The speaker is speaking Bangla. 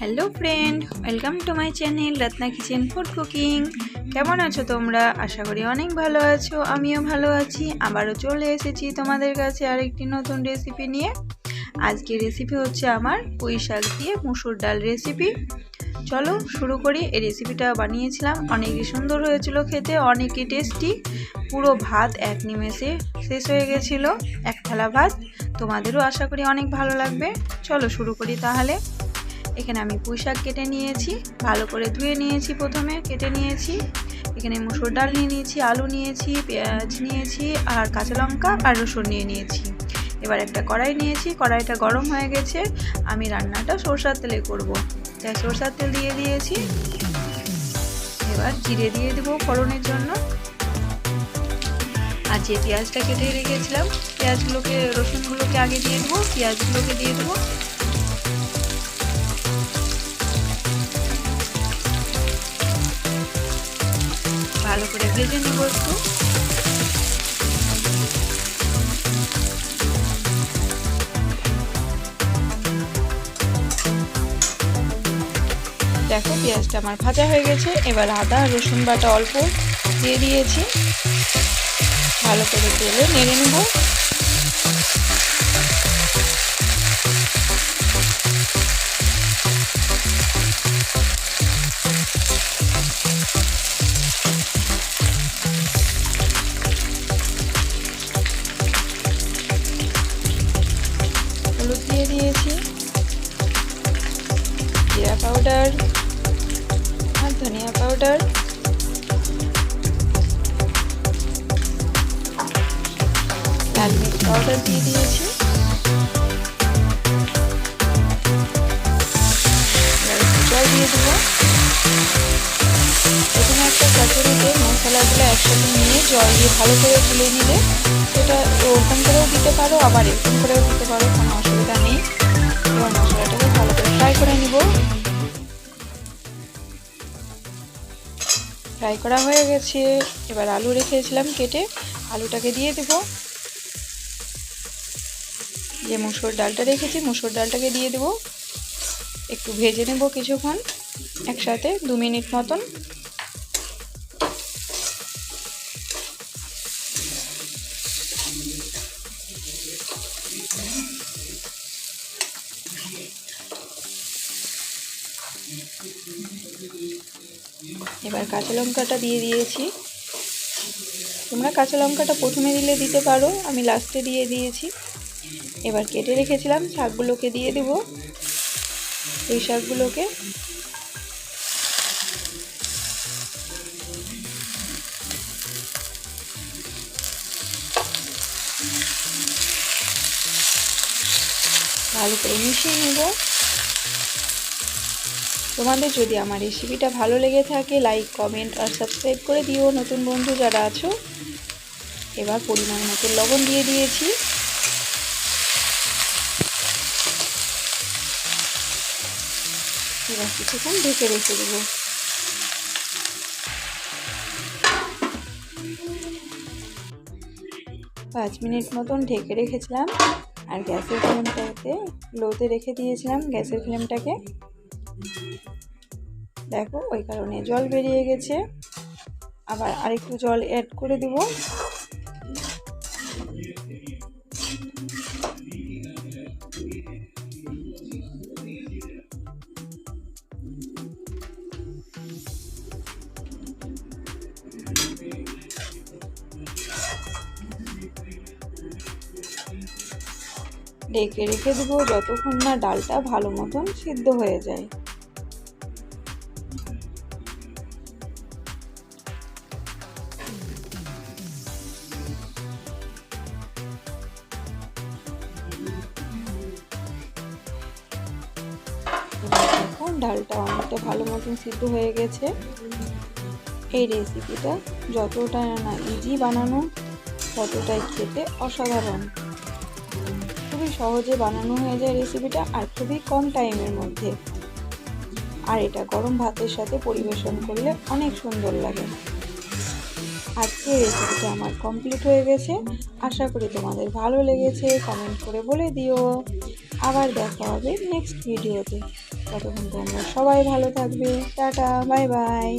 Hello friend welcome to my channel Ratna kitchen food cooking কেমন আছো তোমরা? আশা করি অনেক ভালো আছো, আমিও ভালো আছি। আবারও চলে এসেছি তোমাদের কাছে আরেকটি নতুন রেসিপি নিয়ে। আজকে রেসিপি হচ্ছে আমার পুঁই শাক দিয়ে মুসুর ডাল রেসিপি চলো শুরু করি। এই রেসিপিটা বানিয়েছিলাম। অনেকই সুন্দর হয়েছিল খেতে, অনেকই টেস্টি পুরো ভাত এক নিমেষে শেষ হয়ে গেছিল, এক থালা ভাত। তোমাদেরও আশা করি অনেক ভালো লাগবে। চলো শুরু করি তাহলে। এখানে আমি পুঁই শাক কেটে নিয়েছি, ভালো করে ধুয়ে নিয়েছি প্রথমে, কেটে নিয়েছি। এখানে মুসুর ডাল নিয়ে নিয়েছি, আলু নিয়েছি, পেঁয়াজ নিয়েছি, আর কাঁচা লঙ্কা আর রসুন নিয়ে নিয়েছি। এবার একটা কড়াই নিয়েছি, কড়াইটা গরম হয়ে গেছে, আমি রান্নাটা সরষার তেলে করব। তাই সরষার তেল দিয়ে দিয়েছি। এবার জিরে দিয়ে দেবো ফোড়নের জন্য। আর যে পেঁয়াজটা কেটে রেখেছিলাম, পেঁয়াজগুলোকে, রসুনগুলোকে আগে দিয়ে দেবো, পেঁয়াজগুলোকে দিয়ে দেবো। ভালো করে ভেজে নেব একটু। দেখো, পেঁয়াজটা আমার ভাজা হয়ে গেছে। এবার আদা, রসুন বাটা অল্প দিয়ে দিয়েছি। ভালো করে তেলে নেড়ে নেব। জিরা পাউডার আর ধনিয়া পাউডার লাল মির্চ পাউডার দিয়ে দিয়েছি। জল দিয়ে দেবো। প্রথমে একটা কাচুরিতে মশলাগুলো একসাথে নিয়ে জল দিয়ে ভালো করে তুলে নিলে সেটা ওরকম করেও দিতে পারো, আবার এরকম করেও দিতে পারো, কোনো অসুবিধা নেই। এবার মশলাটাকে ফ্রাই করা হয়ে গেছে। এবার আলু রেখেছিলাম কেটে আলুটাকে দিয়ে দেব। যে মুসুর ডালটা রেখেছি, মুসুর ডালটাকে দিয়ে দেব। একটু ভেজে নেব কিছুক্ষণ, একসাথে দু মিনিট মতন। এবার কাঁচা লঙ্কাটা দিয়ে দিয়েছি। তোমরা কাঁচা লঙ্কাটা প্রথমে দিলে দিতে পারো, আমি লাস্টে দিয়ে দিয়েছি। এবার কেটে রেখেছিলাম, শাকগুলোকে দিয়ে দেব। এই শাকগুলোকে ভালো করে মিশিয়ে নেব। তোমাদের যদি আমার রেসিপিটা ভালো লেগে থাকে লাইক কমেন্ট আর সাবস্ক্রাইব করে দিও। নতুন বন্ধু যারা আছো, এবার পরিমাণ মতো লবণ দিয়ে দিয়েছি। এবার কিছুক্ষণ ঢেকে রেখে দেবো। পাঁচ মিনিট মতন ঢেকে রেখেছিলাম। আর গ্যাসের ফ্লেমটাকে লোতে রেখে দিয়েছিলাম গ্যাসের ফ্লেমটাকে। দেখো ওই কারণে জল বেরিয়ে গেছে। আবার আরেকটু জল অ্যাড করে দেব। ঢেকে রেখে দেবো যতক্ষণ না ডালটা ভালো মতন সিদ্ধ হয়ে যায়। ডালটা অনেকটা ভালো মতন সিদ্ধ হয়ে গেছে। এই রেসিপিটা যতটা না ইজি বানানো, ততটাই খেতে অসাধারণ। খুবই সহজে বানানো হয়ে যায় রেসিপিটা আর খুবই কম টাইমের মধ্যে। আর এটা গরম ভাতের সাথে পরিবেশন করলে অনেক সুন্দর লাগে। আজকে রেসিপিটা আমার কমপ্লিট হয়ে গেছে। আশা করি তোমাদের ভালো লেগেছে। কমেন্ট করে বলে দিও। আবার দেখা হবে নেক্সট ভিডিওতে ততক্ষণ তোমরা সবাই ভালো থাকবে। Tata bye bye